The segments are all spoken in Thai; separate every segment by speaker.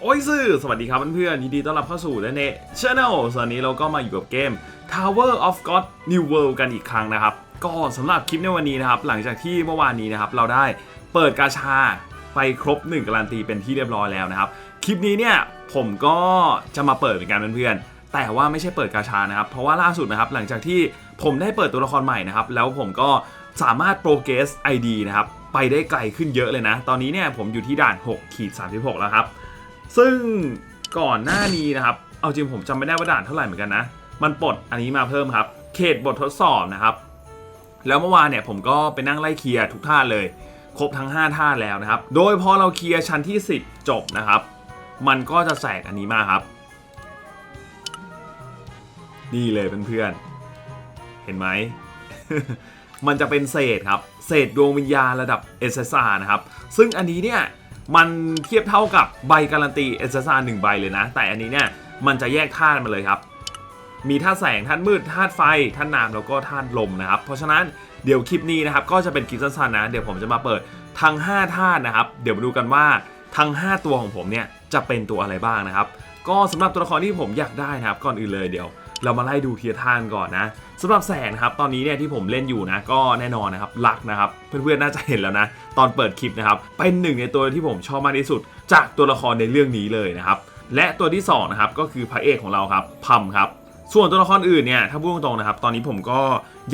Speaker 1: โอ้ยซื่อสวัสดีครับเพื่อนๆยินดีต้อนรับเข้าสู่เนเน่ช n แนลตอนนี้เราก็มาอยู่กับเกม Tower of God New World กันอีกครั้งนะครับ ก็สำหรับคลิปในวันนี้นะครับ หลังจากที่เมื่อวานนี้นะครับ เราได้เปิดกาชาไปครบ 1การันตีเป็นที่เรียบร้อยแล้วนะครับ คลิปนี้เนี่ยผมก็จะมาเปิดเหมือนกันเพื่อนๆแต่ว่าไม่ใช่เปิดกาชานะครับ เพราะว่าล่าสุดนะครับหลังจากที่ผมได้เปิดตัวละครใหม่นะครับแล้วผมก็สามารถโปรเกรส ID นะครับ ไปได้ไกลขึ้นเยอะเลยนะ ตอนนี้เนี่ยผมอยู่ที่ด่าน6ขีด36 แล้วครับ ซึ่งก่อนหน้านี้นะครับ เอาจริงผมจำไม่ได้ว่าด่านเท่าไหร่เหมือนกันนะ มันปลดอันนี้มาเพิ่มครับ เขตบททดสอบนะครับ แล้วเมื่อวานเนี่ยผมก็ไปนั่งไล่เคลียร์ทุกท่าเลย ครบทั้ง 5 ท่าแล้วนะครับ โดยพอเราเคลียร์ชั้นที่ 10 จบนะครับ มันก็จะแสกอันนี้มาครับ นี่เลยเพื่อนๆ เห็นไหม มันจะเป็นเศษครับ เศษดวงวิญญาณระดับ SSR นะครับ ซึ่งอันนี้เนี่ยมันเทียบเท่ากับใบการันตี SSR 1ใบเลยนะ แต่อันนี้เนี่ยมันจะแยกธาตุมาเลยครับ มีธาตุแสงธาตุมืดธาตุไฟธาตุน้ำแล้วก็ธาตุลมนะครับ เพราะฉะนั้นเดี๋ยวคลิปนี้นะครับก็จะเป็นคลิปสั้นๆนะ เดี๋ยวผมจะมาเปิดทั้ง5ธาตุนะครับ เดี๋ยวมาดูกันว่าทั้ง 5 ตัวของผมเนี่ยจะเป็นตัวอะไรบ้างนะครับ ก็สำหรับตัวละครที่ผมอยากได้นะครับ ก่อนอื่นเลยเดี๋ยว เรามาไล่ดูเทียร์ทานก่อนนะสำหรับแสงนะครับตอนนี้เนี่ยที่ผมเล่นอยู่นะก็แน่นอนนะครับลักนะครับเพื่อนๆน่าจะเห็นแล้วนะ ตอนเปิดคลิปนะครับเป็นหนึ่งในตัวที่ผมชอบมากที่สุด จากตัวละครในเรื่องนี้เลยนะครับและตัวที่สองนะครับก็คือพระเอกของเราครับพัมครับส่วนตัวละครอื่นเนี่ยถ้าพูดตรงๆนะครับตอนนี้ผมก็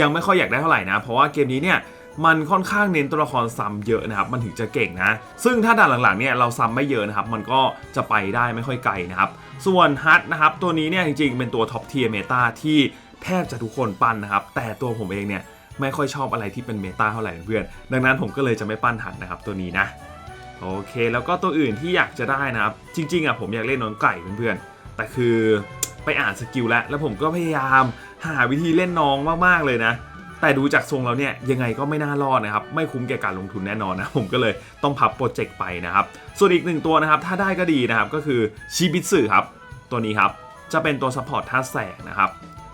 Speaker 1: ยังไม่ค่อยอยากได้เท่าไหร่นะ เพราะว่าเกมนี้เนี่ยมันค่อนข้างเน้นตัวละครซ้ำเยอะนะครับมันถึงจะเก่งนะ ซึ่งถ้าด่านหลังๆเนี่ยเราซ้ำไม่เยอะนะครับมันก็จะไปได้ไม่ค่อยไกลนะครับ ส่วนฮัทนะครับตัวนี้เนี่ยจริงๆ เป็นตัวท็อปเทียร์เมตาที่แทบจะทุกคนปั้นนะครับ แต่ตัวผมเองเนี่ยไม่ค่อยชอบอะไรที่เป็นเมตาเท่าไหร่เพื่อน ดังนั้นผมก็เลยจะไม่ปั้นฮัทนะครับตัวนี้นะ โอเคแล้วก็ตัวอื่นที่อยากจะได้นะครับ จริงๆอะผมอยากเล่นน้องไก่เพื่อนๆ แต่คือไปอ่านสกิลแล้ว แล้วผมก็พยายามหาวิธีเล่นน้องมากๆเลยนะ แต่ดูจากทรงแล้วเนี่ยยังไงก็ไม่น่ารอดนะครับ ไม่คุ้มแก่การลงทุนแน่นอนนะ ผมก็เลยต้องพับโปรเจกต์ไปนะครับ ส่วนอีกหนึ่งตัวนะครับ ถ้าได้ก็ดีนะครับ ก็คือชิบิสึครับ ตัวนี้ครับ จะเป็นตัวซัพพอร์ตท่าแสงนะครับ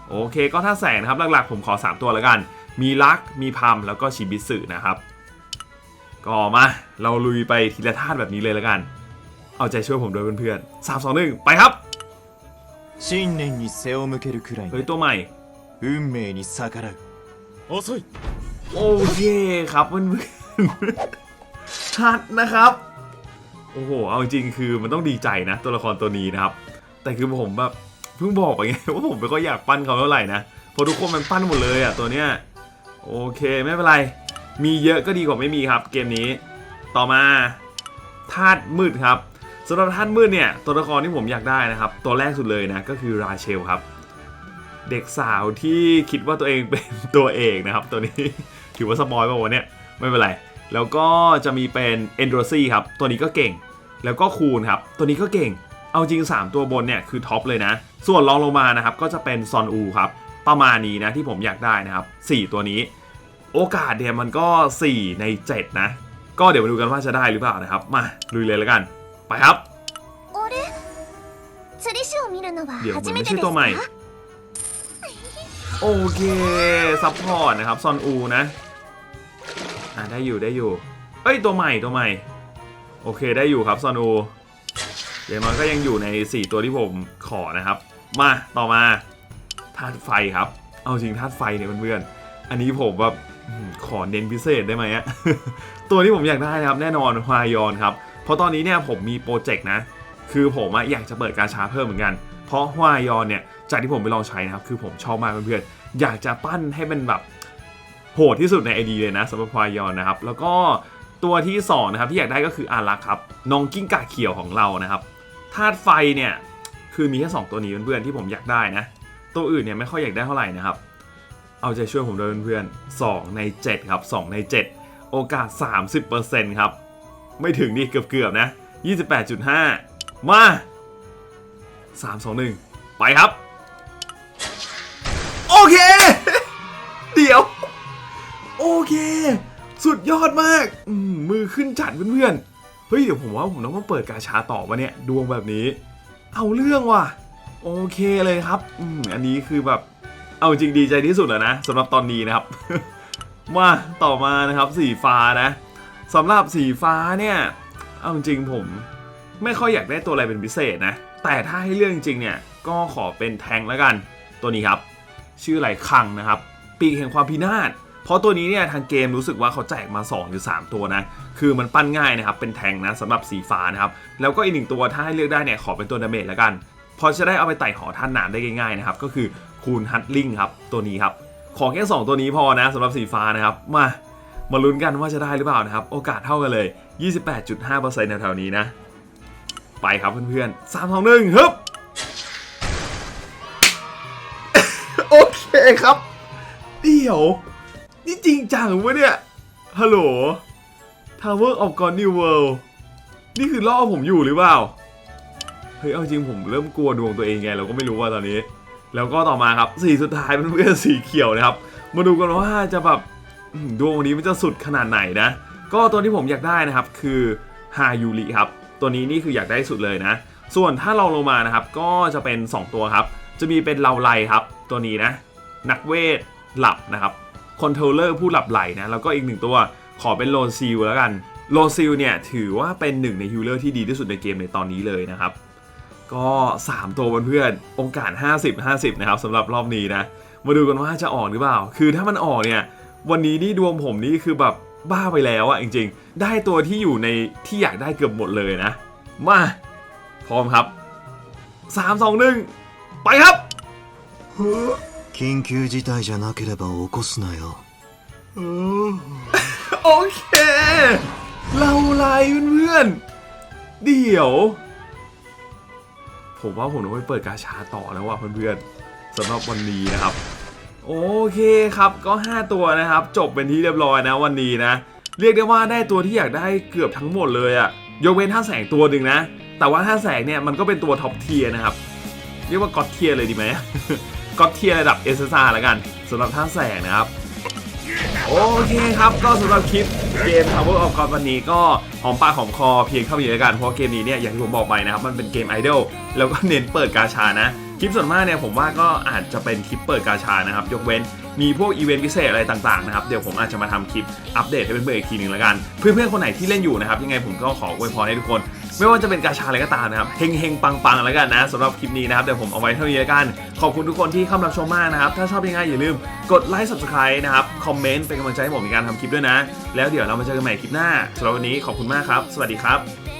Speaker 1: โอเคก็ท่าแสงนะครับ หลักๆผมขอ 3 ตัวแล้วกัน มีลัก มีพัมแล้วก็ชิบิสึนะครับ ก็มาเราลุยไปทีละธาตุแบบนี้เลยแล้วกัน เอาใจช่วยผมด้วยเพื่อนๆสามสองหนึ่งไปครับ
Speaker 2: 信念に背を向けるくらい
Speaker 1: เฮ้ย
Speaker 2: な
Speaker 1: ตัวใหม่
Speaker 2: 運命に逆らう 遅い
Speaker 1: โอเคครับเพื่อนๆชัดนะครับ โอ้โห เอาจริงคือมันต้องดีใจนะ ตัวละครตัวนี้นะครับ แต่คือผมแบบเพิ่งบอกไปไงว่าผมไม่ค่อยอยากปั้นเขาเท่าไหร่นะเพราะทุกคนมันปั้นหมดเลยอะตัวเนี้ยโอเคไม่เป็นไร มีเยอะก็ดีกว่าไม่มีครับ เกมนี้ ต่อมาธาตุมืดครับสำหรับธาตุมืดเนี่ยตัวละครที่ผมอยากได้นะครับ ตัวแรกสุดเลยนะก็คือราเชลครับ เด็กสาวที่คิดว่าตัวเองเป็นตัวเอกนะครับ ตัวนี้ถือว่าสปอยป่าวะเนี่ยไม่เป็นไร แล้วก็จะมีเป็นเอนโดรซีครับ ตัวนี้ก็เก่ง แล้วก็คูนครับ ตัวนี้ก็เก่ง เอาจริง 3 ตัวบนเนี่ยคือท็อปเลยนะ ส่วนรองลงมานะครับก็จะเป็นซอนอูครับ ประมาณนี้นะที่ผมอยากได้นะครับ 4 ตัวนี้ โอกาสเดียมันก็ 4 ใน 7 นะ ก็เดี๋ยวมาดูกันว่าจะได้หรือเปล่านะครับ มาลุยเลยแล้วกัน ไปครับเดี๋ยวมันไม่ใช่ตัวใหม่ โอเคซัพพอร์ตนะครับซอนอูนะอ่าได้อยู่ได้อยู่เอ้ยตัวใหม่ตัวใหม่ โอเคได้อยู่ครับซอนอูอย่างน้อยก็ยังอยู่ใน 4 ตัวที่ผมขอนะครับ มาต่อมาธาตุไฟครับ เอาจริงธาตุไฟเนี่ยเพื่อนๆอันนี้ผมแบบขอเน้นพิเศษได้ไหมอะตัวที่ผมอยากได้นะครับ แน่นอนฮายอนครับ เพราะตอนนี้เนี่ยผมมีโปรเจกต์นะ คือผมอยากจะเปิดการชาเพิ่มเหมือนกัน เพราะฮวายอนเนี่ยจากที่ผมไปลองใช้นะครับ คือผมชอบมากเพื่อนๆอยากจะปั้นให้เป็นแบบโหดที่สุดในไอดีเลยนะสำหรับฮวายอนนะครับ แล้วก็ตัวที่สองนะครับที่อยากได้ก็คืออารักครับน้องกิ้งก่าเขียวของเรานะครับธาตุไฟเนี่ยคือมีแค่สองตัวนี้เพื่อนๆที่ผมอยากได้นะ ตัวอื่นเนี่ยไม่ค่อยอยากได้เท่าไหร่นะครับ เอาใจช่วยผมด้วยเพื่อนๆ2ใน 7 ครับ 2 ใน 7 โอกาส 30%ครับ ไม่ถึงนี่เกือบๆนะ 28.5 มา3 2 1ไปครับ โอเค เดี๋ยว โอเค สุดยอดมากอืมมือขึ้นจัดเพื่อนๆ เฮ้ย เดี๋ยวผมว่าผมต้องมาเปิดกาชาต่อวะเนี่ย ดวงแบบนี้ เอาเรื่องว่ะ โอเคเลยครับอืมอันนี้คือแบบ เอาจริงดีใจที่สุดแล้วนะสำหรับตอนนี้นะครับ มาต่อมานะครับสีฟ้านะสำหรับสีฟ้าเนี่ย เอาจริงผม ไม่ค่อยอยากได้ตัวอะไรเป็นพิเศษนะ แต่ถ้าให้เลือกจริงๆเนี่ยก็ขอเป็นแทงแล้วกัน ตัวนี้ครับ ชื่ออะไรคังนะครับ ปีกแห่งความพินาศเพราะตัวนี้เนี่ยทางเกมรู้สึกว่าเขาแจกมา2หรือ3ตัวนะคือมันปั้นง่ายนะครับเป็นแทงนะสำหรับสีฟ้านะครับแล้วก็อีกหนึ่งตัวถ้าให้เลือกได้เนี่ยขอเป็นตัวดาเมจแล้วกันพอจะได้เอาไปไต่หอท่านน้ำได้ง่ายๆนะครับก็คือคูณฮัตลิงครับตัวนี้ครับขอแค่ 2 ตัวนี้พอนะสำหรับสีฟ้านะครับมามาลุ้นกันว่าจะได้หรือเปล่านะครับ โอกาสเท่ากันเลย 28.5%แถวๆนี้นะ ไปครับเพื่อนๆ3 2 1ฮึบโอเคครับ เดี๋ยว นี่จริงจังวะเนี่ย ฮัลโหล Tower of God New World นี่คือล่อผมอยู่หรือเปล่า เฮ้ย เอาจริงผมเริ่มกลัวดวงตัวเองไง เราก็ไม่รู้ว่าตอนนี้ แล้วก็ต่อมาครับสีสุดท้ายเป็นเพื่อนสีเขียวนะครับ มาดูกันว่าจะแบบอืมดวงวันนี้มันจะสุดขนาดไหนนะ ก็ตัวที่ผมอยากได้นะครับคือฮายูริครับ ตัวนี้นี่คืออยากได้สุดเลยนะ ส่วนถ้าเราลงมานะครับก็จะเป็น 2 ตัวครับ จะมีเป็นเลาไลครับ ตัวนี้นะ นักเวทหลับนะครับคอนโทรลเลอร์ผู้หลับไหลนะแล้วก็อีกหนึ่งตัวขอเป็นโลซิลแล้วกันโลซิลเนี่ยถือว่าเป็นหนึ่งในฮิลเลอร์ที่ดีที่สุดในเกมในตอนนี้เลยนะครับ ก็ 3 ตัวเพื่อนๆโอกาส 50 50 นะครับสำหรับรอบนี้นะ มาดูกันว่าจะออกหรือเปล่า คือถ้ามันออกเนี่ย วันนี้นี่ดวงผมนี่คือแบบบ้าไปแล้วอะจริงๆ ได้ตัวที่อยู่ในที่อยากได้เกือบหมดเลยนะ มา พร้อมครับ 3 2 1 ไปครับ
Speaker 2: 緊急事態じゃなければ起こすなよ
Speaker 1: โอเค เราไลน์เพื่อนๆ เดี๋ยว ผมว่าผมต้องไปเปิดกาชาต่อแล้วว่ะเพื่อนๆสำหรับวันนี้นะครับ โอเคครับก็ 5 ตัวนะครับ จบเป็นที่เรียบร้อยนะวันนี้นะ เรียกได้ว่าได้ตัวที่อยากได้เกือบทั้งหมดเลยอะยกเว้นท่าแสงตัวหนึ่งนะ แต่ว่าท่าแสงเนี่ยมันก็เป็นตัวท็อปเทียนะครับ เรียกว่าก็อตเทียเลยดีไหมก็อตเทียระดับ SSR แล้วกันสำหรับท่าแสงนะครับ โอเคครับก็สำหรับคลิปเกม Tower of God วันนี้ก็หอมปากหอมคอเพียงเท่านี้แล้วกันเพราะเกมนี้เนี่ยอย่างที่ผมบอกไปนะครับมันเป็นเกมไอดอลแล้วก็เน้นเปิดกาชานะคลิปส่วนมากเนี่ยผมว่าก็อาจจะเป็นคลิปเปิดกาชานะครับ ยกเว้น มีพวกอีเวนต์พิเศษอะไรต่างๆนะครับเดี๋ยวผมอาจจะมาทำคลิปอัปเดตให้เพื่อนๆอีกทีหนึ่งแล้วกัน เพื่อนๆคนไหนที่เล่นอยู่นะครับยังไงผมก็ขออวยพรให้ทุกคน ไม่ว่าจะเป็นกาชาอะไรก็ตามนะครับเฮงเฮงปังปังๆแล้วกันนะสำหรับคลิปนี้นะครับเดี๋ยวผมเอาไว้เท่านี้แล้วกัน ขอบคุณทุกคนที่เข้ามารับชมมากนะครับถ้าชอบยังไงอย่าลืมกดไลค์ subscribe นะครับคอมเมนต์เป็นกำลังใจให้ผมในการทำคลิปด้วยนะ แล้วเดี๋ยวเรามาเจอกันใหม่คลิปหน้าสำหรับวันนี้ขอบคุณมากครับ สวัสดีครับ